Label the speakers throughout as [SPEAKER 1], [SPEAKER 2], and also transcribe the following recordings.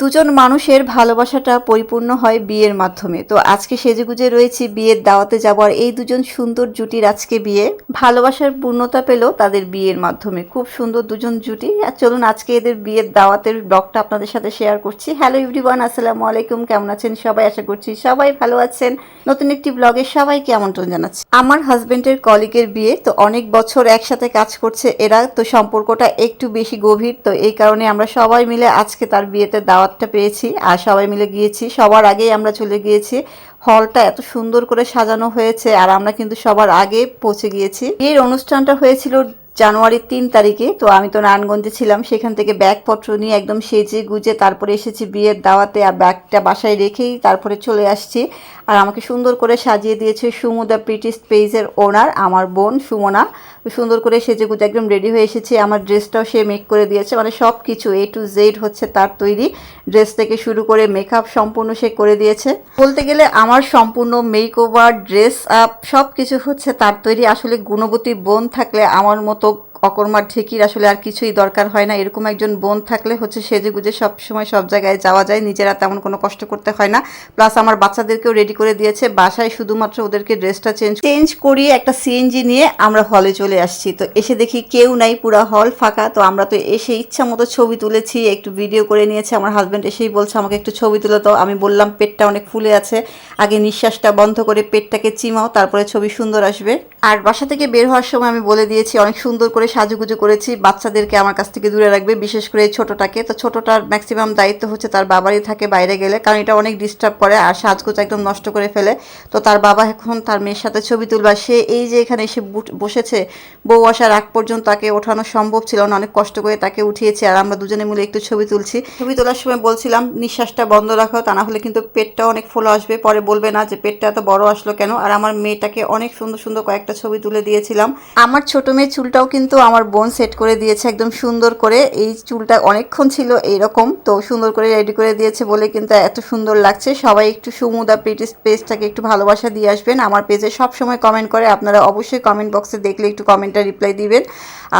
[SPEAKER 1] দুজন মানুষের ভালোবাসাটা পরিপূর্ণ হয় বিয়ের মাধ্যমে। তো আজকে সেজেগুজে রয়েছি বিয়ের দাওয়াতে যাব আর এই দুজন সুন্দর জুটির আজকে বিয়ে। ভালোবাসার পূর্ণতা পেল তাদের বিয়ের মাধ্যমে। খুব সুন্দর দুজন জুটি। আর চলুন আজকে এদের বিয়ের দাওয়াতের ব্লগটা আপনাদের সাথে শেয়ার করছি। হ্যালো এভরিওয়ান, আসসালামু আলাইকুম। কেমন আছেন সবাই? আশা করছি সবাই ভালো আছেন। নতুন একটি ব্লগে সবাইকে আমন্ত্রণ জানাচ্ছি। আমার হাজবেন্ডের কলিগের বিয়ে, তো অনেক বছর একসাথে কাজ করছে এরা। তো সম্পর্কটা একটু বেশি গভীর, তো এই কারণে আমরা সবাই মিলে আজকে তার বিয়েতে দাওয়াতটা পেয়েছি আর সবাই মিলে গিয়েছি। সবার আগেই আমরা চলে গিয়েছি। হলটা এত সুন্দর করে সাজানো হয়েছে আর আমরা কিন্তু সবার আগে পৌঁছে গিয়েছি। এর অনুষ্ঠানটা হয়েছিল জানুয়ারির তিন তারিখে, তো আমি তো নারায়ণগঞ্জে ছিলাম, সেখান থেকে ব্যাগপত্র নিয়ে একদম সেজে গুজে তারপরে এসেছি বিয়ের দাওয়াতে আর ব্যাগটা বাসায় রেখেই তারপরে চলে আসছি। আর আমাকে সুন্দর করে সাজিয়ে দিয়েছে সুমু দ্য প্রিটিস্ট পেজের ওনার আমার বোন সুমনা। সুন্দর করে সেজে গুজে একদম রেডি হয়ে এসেছি। আমার ড্রেসটাও সে মেক করে দিয়েছে মানে সব কিছু এ টু জেড হচ্ছে তার তৈরি। ড্রেস থেকে শুরু করে মেকআপ সম্পূর্ণ সে করে দিয়েছে। বলতে গেলে আমার সম্পূর্ণ মেক ওভার ড্রেস আপ সব কিছু হচ্ছে তার তৈরি। আসলে গুণবতী বোন থাকলে আমার মতো অকর্মার ঢেকির আসলে আর কিছুই দরকার হয় না। এরকম একজন বোন থাকলে হচ্ছে সেজে গুজে সব সময় সব জায়গায় যাওয়া যায়, নিজেরা তেমন কোনো কষ্ট করতে হয় না। প্লাস আমার বাচ্চাদেরকেও রেডি করে দিয়েছে, বাসায় শুধুমাত্র ওদেরকে ড্রেসটা চেঞ্জ চেঞ্জ করিয়ে একটা সিএনজি নিয়ে আমরা হলে চলে আসছি। তো এসে দেখি কেউ নাই, পুরো হল ফাঁকা। তো আমরা তো এসে ইচ্ছা মতো ছবি তুলেছি, একটু ভিডিও করে নিয়েছে। আমার হাজব্যান্ড এসেই বলছে, আমাকে একটু ছবি তুলে তো আমি বললাম, পেটটা অনেক ফুলে আছে। আগে নিঃশ্বাসটা বন্ধ করে পেটটাকে চিমাও, তারপরে ছবি সুন্দর আসবে। আর বাসা থেকে বের হওয়ার সময় আমি বলে দিয়েছি, অনেক সুন্দর করে সাজুগুজু করেছি, বাচ্চাদেরকে আমার কাছ থেকে দূরে রাখবে, বিশেষ করে এই ছোটটাকে। তো ছোটটার ম্যাক্সিমাম দায়িত্ব হচ্ছে তার বাবারই থাকে বাইরে গেলে, কারণ এটা অনেক ডিস্টার্ব করে আর সাজগোজ একদম নষ্ট করে ফেলে। তো তার বাবা এখন তার মেয়ের সাথে ছবি তুলবা। সে এই যে এখানে এসে বসেছে, বউ আসার আগ পর্যন্ত তাকে ওঠানো সম্ভব ছিল না, অনেক কষ্ট করে তাকে উঠিয়েছি আর আমরা দুজনে মিলে একটু ছবি তুলছি। ছবি তোলার সময় বলছিলাম, নিঃশ্বাসটা বন্ধ রাখো, তা না হলে কিন্তু পেটটা অনেক ফোলা আসবে। পরে বলবে, না, যে পেটটা এত বড় আসলো কেন? আর আমার মেয়েটাকে অনেক সুন্দর সুন্দর কয়েকটা ছবি তুলে দিয়েছিলাম। আমার ছোট মেয়ে চুলটাও কিন্তু আমার বোন সেট করে দিয়েছে একদম সুন্দর করে। এই চুলটা অনেকক্ষণ ছিল এইরকম, তো সুন্দর করে রেডি করে দিয়েছে বলে কিন্তু এত সুন্দর লাগছে। সবাই একটু সুমুদা প্রিটিস পেজটাকে একটু ভালোবাসা দিয়ে আসবেন। আমার পেজে সব সময় কমেন্ট করে, আপনারা অবশ্যই কমেন্ট বক্সে দেখলে একটু কমেন্টটা রিপ্লাই দিবেন।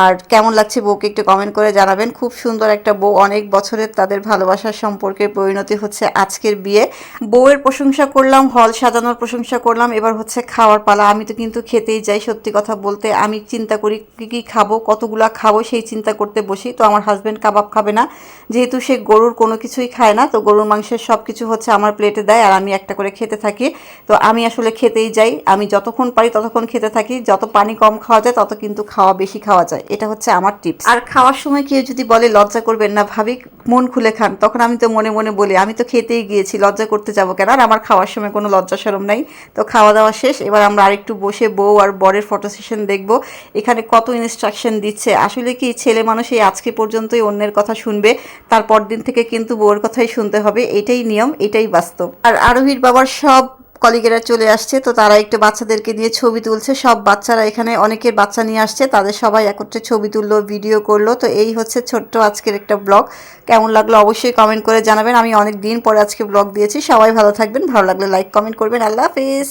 [SPEAKER 1] আর কেমন লাগছে বউকে একটু কমেন্ট করে জানাবেন। খুব সুন্দর একটা বউ, অনেক বছরের তাদের ভালোবাসার সম্পর্কে পরিণতি হচ্ছে আজকের বিয়ে। বউয়ের প্রশংসা করলাম হল সাজানোর প্রশংসা করলাম। এবার হচ্ছে খাওয়ার পালা। আমি তো কিন্তু খেতেই যাই, সত্যি কথা বলতে। আমি চিন্তা করি কী কী কতগুলা খাব সেই চিন্তা করতে বসি। তো আমার হাজব্যান্ড কাবাব খাবে না। যেহেতু সে গরুর কোনো কিছুই খায় না, তো গরুর মাংসের সব কিছু হচ্ছে আমার প্লেটে দেয় আর আমি একটা করে খেতে থাকি। তো আমি আসলে খেতেই যাই। আমি যতক্ষণ পারি ততক্ষণ খেতে থাকি। যত পানি কম খাওয়া যায়, তত কিন্তু খাওয়া বেশি খাওয়া যায়। এটা হচ্ছে আমার টিপস আর খাওয়ার সময় কেউ যদি বলে, লজ্জা করবেন না ভাবি, মন খুলে খান। তখন আমি তো মনে মনে বলি, আমি তো খেতেই গিয়েছি, লজ্জা করতে যাব কেন? আর আমার খাওয়ার সময় কোনো লজ্জা সরম নাই। তো খাওয়া দাওয়া শেষ। এবার আমরা আরেকটু বসে বউ আর বরের ফটো সেশন দেখব। এখানে কত ইনস্ট্রাকশন দিচ্ছে। আসলে কি ছেলে মানুষ এই আজকে পর্যন্তই অন্যের কথা শুনবে তারপর দিন থেকে কিন্তু বউয়ের কথাই শুনতে হবে, এটাই নিয়ম, এটাই বাস্তব। আর আরোহীর বাবার সব কলিগেরা চলে আসছে, তো তারা একটু বাচ্চাদেরকে নিয়ে ছবি তুলছে, সব বাচ্চারা এখানে অনেকের বাচ্চা নিয়ে আসছে, তাদের সবাই একত্রে ছবি তুললো, ভিডিও করল, তো এই হচ্ছে ছোট্ট আজকের একটা ব্লগ। কেমন লাগল অবশ্যই কমেন্ট করে জানাবেন, আমি অনেক দিন পরে আজকে ব্লগ দিয়েছি, সবাই ভালো থাকবেন, ভালো লাগলে লাইক কমেন্ট করবেন, আল্লাহ হাফিজ!